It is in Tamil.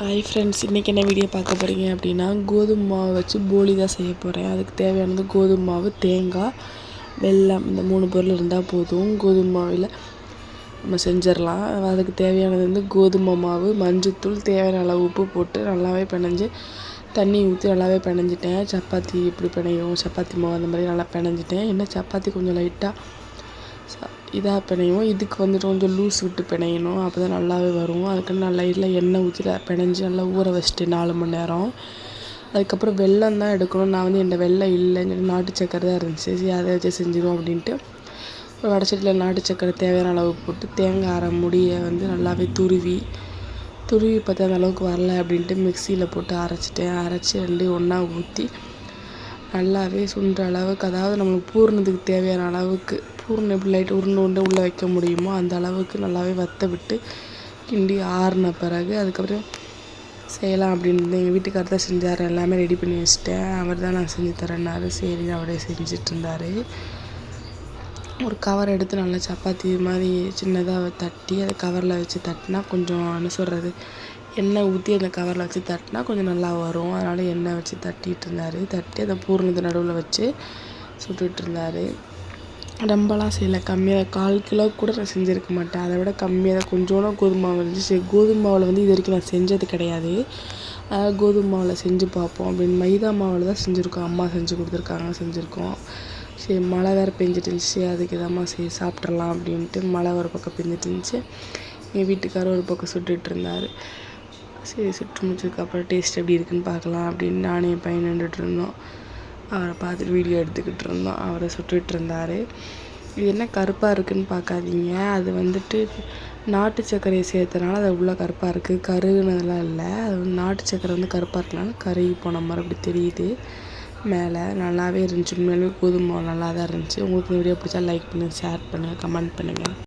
ஹாய் ஃப்ரெண்ட்ஸ் இன்றைக்கி என்ன வீடியோ பார்க்க போகிறீங்க அப்படின்னா கோதுமை மாவு வச்சு போலி தான் செய்ய போகிறேன் அதுக்கு தேவையானது கோதுமை மாவு தேங்காய் வெல்லம் இந்த மூணு பொருள் இருந்தால் போதும். கோதுமை மாவில் நம்ம செஞ்சிடலாம். அதுக்கு தேவையானது வந்து கோதுமை மாவு மஞ்சத்தூள் தேவையான அளவு உப்பு போட்டு நல்லாவே பிணைஞ்சு தண்ணி ஊற்றி நல்லாவே பிணைஞ்சிட்டேன். சப்பாத்தி எப்படி பிணையும் சப்பாத்தி மாவு அந்த மாதிரி நல்லா பிணைஞ்சிட்டேன். என்ன சப்பாத்தி கொஞ்சம் லைட்டாக இதாக பிணையும்? இதுக்கு வந்துட்டு கொஞ்சம் லூஸ் விட்டு பிணையணும். அப்போ தான் நல்லாவே வரும். அதுக்குன்னு நல்லா இல்லை எண்ணெய் ஊற்றி பிணைஞ்சி நல்லா ஊற வச்சுட்டு நாலு மணி நேரம். அதுக்கப்புறம் வெள்ளம் தான் எடுக்கணும். நான் வந்து என்கிட்ட வெள்ளம் இல்லைன்னு சொல்லி நாட்டு சக்கரை தான் இருந்துச்சு. சரி அதை வச்சு செஞ்சிடுவோம் அப்படின்ட்டு. ஒரு வடச்சட்டியில் நாட்டு சக்கரை தேவையான அளவு போட்டு தேங்காய் அரை முடியை வந்து நல்லாவே துருவி துருவி பார்த்து அந்த அளவுக்கு வரல அப்படின்ட்டு மிக்சியில் போட்டு அரைச்சிட்டேன். அரைச்சி ரெண்டு ஒன்றா ஊற்றி நல்லாவே சுண்டுற அளவுக்கு அதாவது நம்மளுக்கு பூர்ணத்துக்கு தேவையான அளவுக்கு பூரணம் எப்படி லைட் உருண்டை உருண்டை உள்ளே வைக்க முடியுமோ அந்த அளவுக்கு நல்லாவே வற்ற விட்டு கிண்டி ஆறின பிறகு அதுக்கப்புறம் செய்யலாம் அப்படின்னு எங்கள் வீட்டுக்காரர் தான் செஞ்சார். எல்லாமே ரெடி பண்ணி வச்சுட்டேன். அவர் தான் நான் செஞ்சு தரேன்னாரு. சரி அவரே செஞ்சுட்டு இருந்தார். ஒரு கவர் எடுத்து நல்லா சப்பாத்தி மாதிரி சின்னதாக தட்டி அதை கவரில் வச்சு தட்டினா கொஞ்சம் என்ன சொல்கிறது எண்ணெய் ஊற்றி அந்த கவரில் வச்சு தட்டினா கொஞ்சம் நல்லா வரும். அதனால் எண்ணெய் வச்சு தட்டிகிட்டு இருந்தார். தட்டி அந்த பூரணத்தை நடுவில் வச்சு சுட்டுட்டு இருந்தார். ரொம்பலாம் செய்யலை கம்மியாக கால் கிலோ கூட நான் செஞ்சுருக்க மாட்டேன். அதை விட கம்மியாக தான். கொஞ்சோண்டு கோதுமை மாவு இருந்துச்சு. கோதுமை மாவில் வந்து இது வரைக்கும் நான் செஞ்சது கிடையாது. கோதுமை மாவில் செஞ்சு பார்ப்போம் அப்படின்னு மைதா மாவில் தான் செஞ்சுருக்கோம். அம்மா செஞ்சு கொடுத்துருக்காங்க செஞ்சுருக்கோம். சரி மழை வேறு பெஞ்சிட்டு இருந்துச்சு. அதுக்கு இதாம்மா சரி சாப்பிட்றலாம் அப்படின்ட்டு மழை ஒரு பக்கம் பெஞ்சிட்டு இருந்துச்சு. என் வீட்டுக்காரர் ஒரு பக்கம் சுட்டுட்டு இருந்தார். சரி சுட்டு முடிச்சதுக்கப்புறம் டேஸ்ட் எப்படி இருக்குன்னு பார்க்கலாம் அப்படின்னு நானும் என் பையன் நின்றுட்டு இருந்தோம். அவரை பார்த்துட்டு வீடியோ எடுத்துக்கிட்டு இருந்தோம். அவரை சுட்டுட்டு இருந்தார். இது என்ன கருப்பாக இருக்குதுன்னு பார்க்காதீங்க. அது வந்துட்டு நாட்டு சர்க்கரையை சேர்த்தனால அது உள்ளே கருப்பாக இருக்குது கருகுனதெல்லாம் இல்லை. அது வந்து நாட்டு சர்க்கரை வந்து கருப்பாக இருக்கனால கருகி போன மாதிரி அப்படி தெரியுது. மேலே நல்லாவே இருந்துச்சு. உண்மையிலுமே கோதுமை மாவு நல்லா தான் இருந்துச்சு. உங்களுக்கு இந்த வீடியோ பிடிச்சா லைக் பண்ணுங்கள் ஷேர் பண்ணுங்கள் கமெண்ட் பண்ணுங்கள்